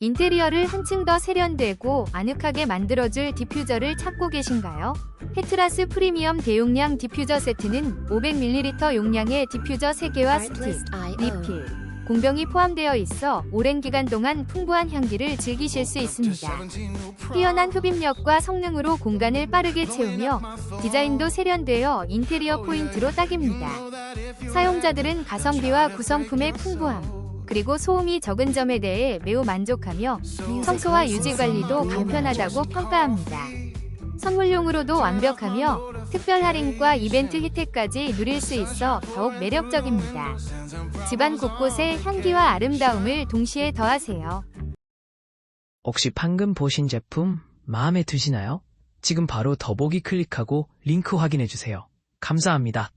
인테리어를 한층 더 세련되고 아늑하게 만들어줄 디퓨저를 찾고 계신가요? 헤트라스 프리미엄 대용량 디퓨저 세트는 500ml 용량의 디퓨저 3개와 스틱, 리필, 공병이 포함되어 있어 오랜 기간 동안 풍부한 향기를 즐기실 수 있습니다. 뛰어난 흡입력과 성능으로 공간을 빠르게 채우며 디자인도 세련되어 인테리어 포인트로 딱입니다. 사용자들은 가성비와 구성품의 풍부함, 그리고 소음이 적은 점에 대해 매우 만족하며 청소와 유지 관리도 간편하다고 평가합니다. 선물용으로도 완벽하며 특별 할인과 이벤트 혜택까지 누릴 수 있어 더욱 매력적입니다. 집안 곳곳에 향기와 아름다움을 동시에 더하세요. 혹시 방금 보신 제품 마음에 드시나요? 지금 바로 더보기 클릭하고 링크 확인해주세요. 감사합니다.